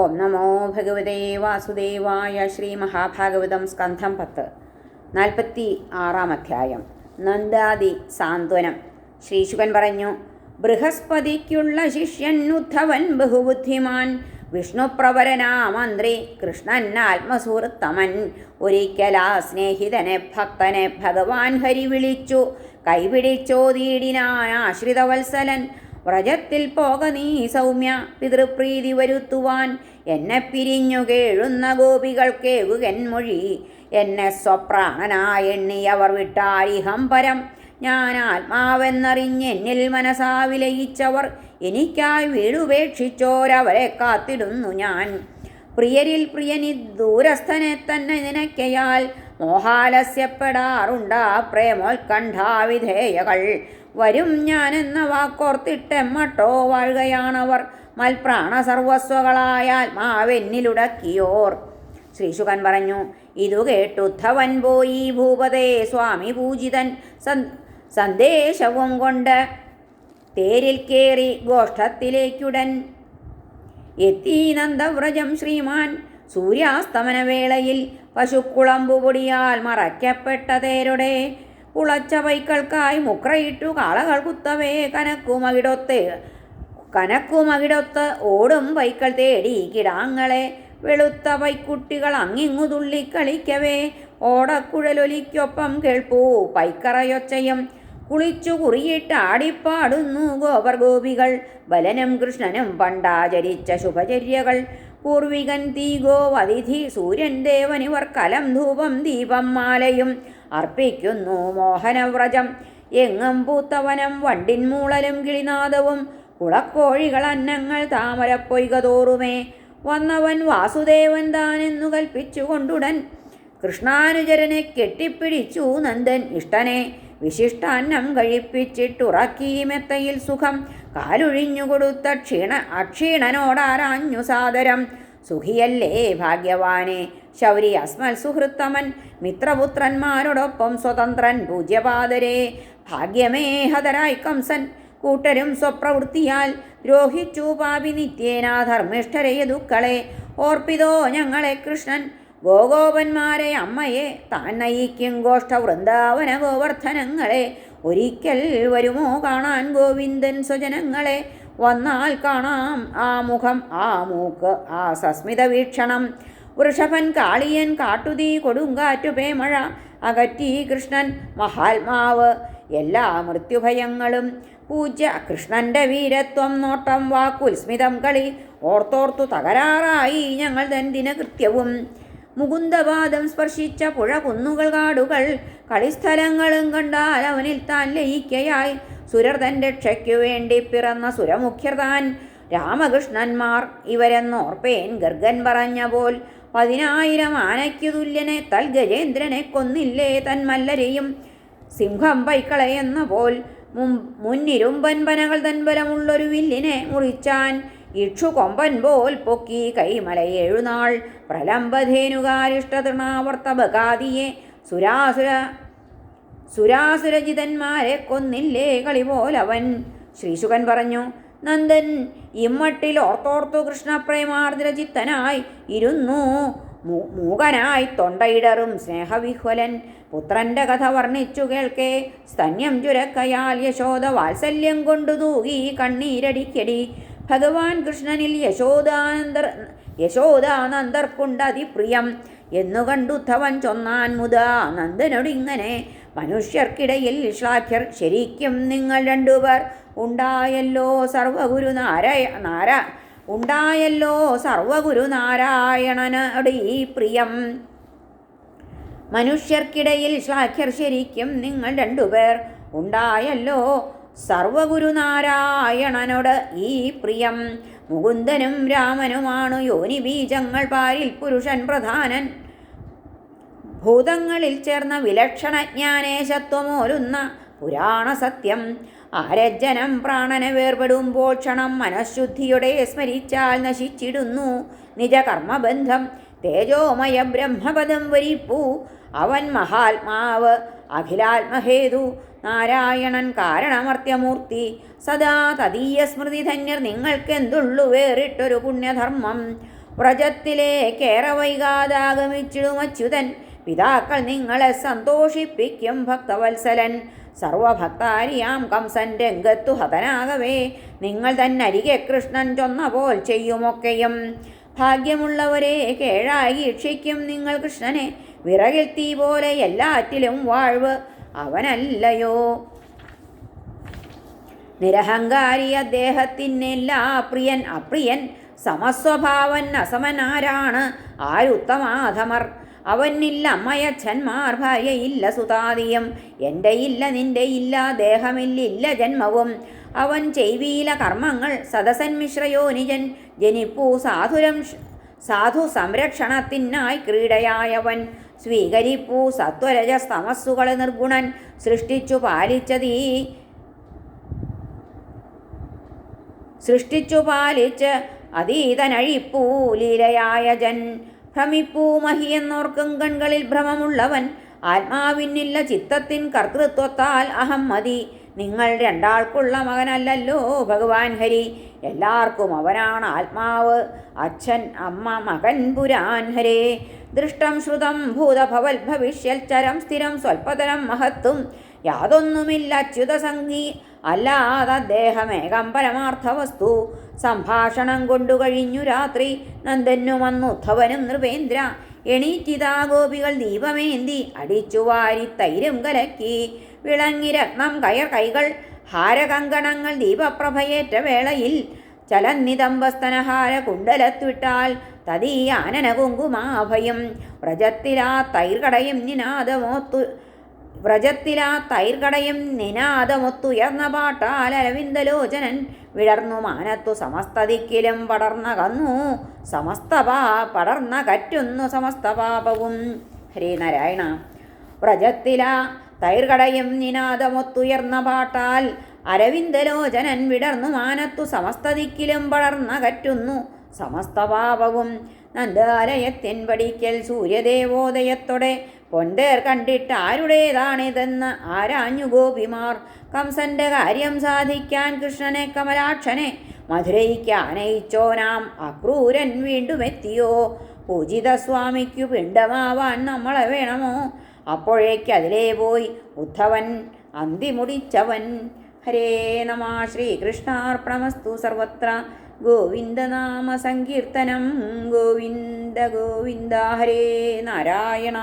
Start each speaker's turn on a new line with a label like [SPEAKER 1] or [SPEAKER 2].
[SPEAKER 1] ഓം നമോ ഭഗവതേ വാസുദേവായ ശ്രീ മഹാഭാഗവതം സ്കന്ധം പത്ത് നാൽപ്പത്തി ആറാം അധ്യായം. നന്ദാദി സാന്ത്വനം. ശ്രീശുകൻ പറഞ്ഞു ബൃഹസ്പതിക്കുള്ള ശിഷ്യൻ ഉദ്ധവൻ ബഹുബുദ്ധിമാൻ വിഷ്ണുപ്രവരനാമന്ത്രി കൃഷ്ണൻ ആത്മസുഹൃത്തമൻ. ഒരിക്കലാ സ്നേഹിതനെ ഭക്തനെ ഭഗവാൻ ഹരി വിളിച്ചു. കൈപിടിച്ചോതീടിനാൻ ആശ്രിതവത്സലൻ വ്രജത്തിൽ പോക നീ സൗമ്യ. പിതൃപ്രീതി വരുത്തുവാൻ എന്നെ പിരിഞ്ഞു കേഴുന്ന ഗോപികൾക്കേകുകൻ മൊഴി. എന്നെ സ്വപ്രാണനായെണ്ണിയവർ വിട്ടാരിഹം പരം. ഞാൻ ആത്മാവെന്നറിഞ്ഞെന്നിൽ മനസാ വിലയിച്ചവർ എനിക്കായി വീടുപേക്ഷിച്ചോരവരെ കാത്തിടുന്നു ഞാൻ. പ്രിയരിൽ പ്രിയനി ദൂരസ്ഥനെ തന്നെ നിനക്കയാൽ മോഹാലസ്യപ്പെടാറുണ്ടാ പ്രേമോത്കണ്ഠാവിധേയകൾ. വരും ഞാനെന്ന വാക്കോർത്തിട്ടെമ്മട്ടോ വാഴുകയാണവർ. മൽപ്രാണ സർവസ്വകളായ ആത്മാവെന്നിലുടക്കിയോർ. ശ്രീശുകൻ പറഞ്ഞു ഇതു കേട്ടുദ്ധവൻ പോയി ഭൂപതേ സ്വാമി പൂജിതൻ സന്ദേശവും കൊണ്ട് തേരിൽ കേറി ഗോഷ്ഠത്തിലേക്കുടൻ. എത്തി നന്ദവ്രജം ശ്രീമാൻ സൂര്യാസ്തമനവേളയിൽ പശുക്കുളമ്പുപൊടിയാൽ മറയ്ക്കപ്പെട്ട തേരുടെ കുളച്ച പൈക്കൾക്കായി മുക്രയിട്ടു കാളകൾ കുത്തവേ കനക്കുമകിടൊത്ത്. കനക്കുമകിടൊത്ത് ഓടും പൈക്കൾ തേടി കിടാങ്ങളെ. വെളുത്ത പൈക്കുട്ടികൾ അങ്ങിങ്ങു തുള്ളി കളിക്കവേ. ഓടക്കുഴലൊലിക്കൊപ്പം കേൾപ്പൂ പൈക്കറയൊച്ചയും. കുളിച്ചു കുറിയിട്ട് ആടിപ്പാടുന്നു ഗോപർഗോപികൾ. ബലനും കൃഷ്ണനും പണ്ടാചരിച്ച ശുഭചര്യകൾ. പൂർവികൻ തീഗോ വതിഥി സൂര്യൻ ദേവനിവർ കലം ധൂപം ദീപം മാലയും അർപ്പിക്കുന്നു മോഹനവ്രജം. എങ്ങും പൂത്തവനം വണ്ടിൻമൂളലും കിളിനാദവും കുളക്കോഴികൾ അന്നങ്ങൾ താമരപ്പൊയ്ക തോറുമേ. വന്നവൻ വാസുദേവൻ താനെന്നു കൽപ്പിച്ചുകൊണ്ടുടൻ കൃഷ്ണാനുചരനെ കെട്ടിപ്പിടിച്ചു നന്ദൻ ഇഷ്ടനെ. വിശിഷ്ടാന്നം കഴിപ്പിച്ചിട്ടുറക്കി മെത്തയിൽ സുഖം. കാലൊഴിഞ്ഞുകൊടുത്ത ക്ഷീണ അക്ഷീണനോടാരാഞ്ഞു സാദരം. സുഖിയല്ലേ ഭാഗ്യവാനെ. ശൗരി അസ്മൽ സുഹൃത്തമൻ മിത്രപുത്രന്മാരോടൊപ്പം സ്വതന്ത്രൻ പൂജ്യപാദരെ. ഭാഗ്യമേ ഹതരായി കംസൻ കൂട്ടരും സ്വപ്രവൃത്തിയാൽ ദ്രോഹിച്ചു പാപി നിത്യേന ധർമ്മിഷ്ഠരെ ദുക്കളെ ഓർപ്പിതോ ഞങ്ങളെ കൃഷ്ണൻ ഗോഗോപന്മാരെ അമ്മയെ താൻ നയിക്കും ഗോഷ്ഠ വൃന്ദാവന ഗോവർദ്ധനങ്ങളെ ഒരിക്കൽ വരുമോ കാണാൻ ഗോവിന്ദൻ സ്വജനങ്ങളെ. വന്നാൽ കാണാം ആ മുഖം ആ മൂക്ക് ആ സസ്മിത വീക്ഷണം വൃഷഭൻ കാളിയൻ കാട്ടുതീ കൊടുങ്കാറ്റു പേമഴ അകറ്റി കൃഷ്ണൻ മഹാത്മാവ്. എല്ലാ മൃത്യുഭയങ്ങളും പൂജ്യ കൃഷ്ണന്റെ വീരത്വം നോട്ടം വാക്കുൽസ്മിതം കളി ഓർത്തോർത്തു തകരാറായി ഞങ്ങൾ തൻ ദിനകൃത്യവും. മുകുന്ദപാദം സ്പർശിച്ച പുഴ കുന്നുകൾ കാടുകൾ കളിസ്ഥലങ്ങളും കണ്ടാൽ അവനിൽ താൻ ലയിക്കയായി. സുരർ രക്ഷയ്ക്കു വേണ്ടി പിറന്ന സുരമുഖ്യർ താൻ രാമകൃഷ്ണന്മാർ ഇവരെന്നോർപ്പേൻ ഗർഗൻ പറഞ്ഞ പോൽ പതിനായിരം ആനയ്ക്കു തുല്യനെ തൽ ഗജേന്ദ്രനെ കൊന്നില്ലേ തൻ മല്ലരെയും സിംഹം പൈക്കളയെന്ന പോൽ മുന്നിരുമ്പൻപനകൾ തൻപരമുള്ളൊരു വില്ലിനെ മുറിച്ചാൻ ഇക്ഷു കൊമ്പൻ പോൽ പൊക്കി കൈമലയേഴുനാൾ പ്രലംബധേനുകാരിഷ്ടതൃണാവർത്തബകാദിയെ സുരാസുര സുരാസുരജിതന്മാരെ കൊന്നില്ലേ കളി പോലവൻ ശ്രീശുഖൻ പറഞ്ഞു നന്ദൻ ഇമ്മട്ടിൽ ഓർത്തോർത്തു കൃഷ്ണപ്രേമാർദ്രചിത്തനായി ഇരുന്നു. മൂകനായി തൊണ്ടയിടറും സ്നേഹവിഹ്വലൻ. പുത്രന്റെ കഥ വർണിച്ചു കേൾക്കെ. സ്തന്യം ചുരക്കയാൽ യശോദ വാത്സല്യം കൊണ്ടു തൂകി കണ്ണീരടിക്കടി. ഭഗവാൻ കൃഷ്ണനിൽ യശോദാനന്ദർ യശോദാനന്ദർക്കുണ്ട് അതിപ്രിയം എന്നു കണ്ടുദ്ധവൻ ചൊന്നാൻ മുതാ നന്ദനോടിങ്ങനെ മനുഷ്യർക്കിടയിൽ ശ്ലാഘ്യർ ശരിക്കും നിങ്ങൾ രണ്ടുപേർ ഉണ്ടായല്ലോ സർവഗുരു നാരായ നാര ഉണ്ടായല്ലോ സർവഗുരു നാരായണനോട് ഈ പ്രിയം. മനുഷ്യർക്കിടയിൽ ശ്ലാഘ്യർ ശരിക്കും നിങ്ങൾ രണ്ടുപേർ ഉണ്ടായല്ലോ സർവഗുരുനാരായണനോട് ഈ പ്രിയം. മുകുന്ദനും രാമനുമാണ് യോനി ബീജങ്ങൾ പാരിൽ പുരുഷൻ പ്രധാനൻ. ഭൂതങ്ങളിൽ ചേർന്ന വിലക്ഷണ ജ്ഞാനേശത്വമോലുന്ന പുരാണ സത്യം. ആരജ്ജനം പ്രാണനെ വേർപെടുമ്പോൾ ക്ഷണം മനഃശുദ്ധിയുടെ സ്മരിച്ചാൽ നശിച്ചിടുന്നു നിജകർമ്മബന്ധം. തേജോമയ ബ്രഹ്മപദം വരിപ്പൂ. അവൻ മഹാത്മാവ് അഖിലാത്മഹേതു. നാരായണൻ കാരണമർത്യമൂർത്തി. സദാ തദീയ സ്മൃതി ധന്യർ നിങ്ങൾക്കെന്തുള്ളു വേറിട്ടൊരു പുണ്യധർമ്മം. വ്രജത്തിലേക്കേറെ വൈകാതാഗമിച്ചിടും അച്യുതൻ പിതാക്കൾ നിങ്ങളെ സന്തോഷിപ്പിക്കും ഭക്തവത്സലൻ. സർവഭക്താരിയാം കംസൻ രംഗത്തു ഹതനാകവേ. നിങ്ങൾ തന്നരികെ കൃഷ്ണൻ ചൊന്ന പോൽ ചെയ്യുമൊക്കെയും. ഭാഗ്യമുള്ളവരെ കേഴായി ഇക്ഷിക്കും നിങ്ങൾ കൃഷ്ണനെ. വിറകിൽ തീ പോലെ എല്ലാറ്റിലും വാഴ്വ് അവനല്ലയോ. നിരഹങ്കാരി അദ്ദേഹത്തിനെല്ലാ പ്രിയൻ അപ്രിയൻ. സമസ്വഭാവൻ അസമനാരാണ്. ആരുത്തമാധമർ. അവനില്ല അമ്മയച്ഛന്മാർ ഭാര്യയില്ല സുതാദിയം എന്റെ ഇല്ല നിന്റെ ഇല്ല ദേഹമില്ലില്ല ജന്മവും. അവൻ ചെയ്വീല കർമ്മങ്ങൾ സദസൻ മിശ്രയോനിജൻ. ജനിപ്പൂ സാധുരം സാധു സംരക്ഷണത്തിനായി ക്രീഡയായവൻ. സ്വീകരിപ്പൂ സത്വരജ തമസ്സുകളെ നിർഗുണൻ. സൃഷ്ടിച്ചു പാലിച്ചതീ സൃഷ്ടിച്ചു പാലിച്ച് അതീതനഴിപ്പൂ ലീലയായ ജൻ ഭ്രമിപ്പൂ മഹിയെന്നോർക്കും കൺകളിൽ ഭ്രമമുള്ളവൻ. ആത്മാവിനില്ല ചിത്തത്തിൻ കർത്തൃത്വത്താൽ അഹം മതി. നിങ്ങൾ രണ്ടാൾക്കുള്ള മകനല്ലല്ലോ ഭഗവാൻ ഹരി. എല്ലാവർക്കും അവനാണ് ആത്മാവ്. അച്ഛൻ അമ്മ മകൻ പുരാൻ ഹരേ. ദൃഷ്ടം ശ്രുതം ഭൂതഭവൽ ഭവിഷ്യൽ ചരം സ്ഥിരം സ്വൽപ്പതരം മഹത്തും യാതൊന്നുമില്ല അച്യുത സംഗീ അല്ലാതെ അദ്ദേഹമേകം പരമാർത്ഥ വസ്തു സംഭാഷണം കൊണ്ടു കഴിഞ്ഞു രാത്രി. നന്ദനു വന്നു. ഉദ്ധവനും നൃപേന്ദ്ര. എണീറ്റിതാ ഗോപികൾ ദീപമേന്തി. അടിച്ചു വാരി തൈരും കലക്കി. വിളങ്ങി രത്നം കയർ കൈകൾ. ഹാരകങ്കണങ്ങൾ ദീപപ്രഭയേറ്റ വേളയിൽ. ചലന്നിതംബസ്തനഹാര കുണ്ടലത്തിട്ടാൽ തദീയാനന കുങ്കുമാഭയം വ്രജത്തിലാ തൈർകടയും നിനാദമോത്തു വ്രജത്തിലാ തൈർകടയും നിനാദമൊത്തുയർന്ന പാട്ടാൽ അരവിന്ദലോചനൻ വിടർന്നു മാനത്തു സമസ്തദിക്കിലും പടർന്നകന്നു സമസ്തപാ പടർന്ന കറ്റുന്നു സമസ്ത പാപവും. ഹരിനാരായണ വ്രജത്തിലാ തൈർകടയും നിനാദമൊത്തുയർന്ന പാട്ടാൽ അരവിന്ദലോചനൻ വിടർന്നു മാനത്തു സമസ്തതിക്കിലും പടർന്ന കറ്റുന്നു സമസ്ത പാപവും. നന്ദാലയത്തിൻ സൂര്യദേവോദയത്തോടെ പൊന്തേർ കണ്ടിട്ട് ആരുടേതാണിതെന്ന് ആരാഞ്ഞു ഗോപിമാർ. കംസന്റെ കാര്യം സാധിക്കാൻ കൃഷ്ണനെ കമലാക്ഷനെ മധുരയ്ക്ക് ആനയിച്ചോനാം അക്രൂരൻ വീണ്ടും എത്തിയോ പൂജിത സ്വാമിക്കു പിണ്ടമാവാൻ നമ്മളെ വേണമോ? അപ്പോഴേക്ക് അതിലേ പോയി ഉദ്ധവൻ അന്തിമുടിച്ചവൻ. ഹരേ നമ ശ്രീകൃഷ്ണാർപ്പണമസ്തു സർവത്ര. ഗോവിന്ദനാമ സങ്കീർത്തനം. ഗോവിന്ദ ഗോവിന്ദ ഹരേ നാരായണ.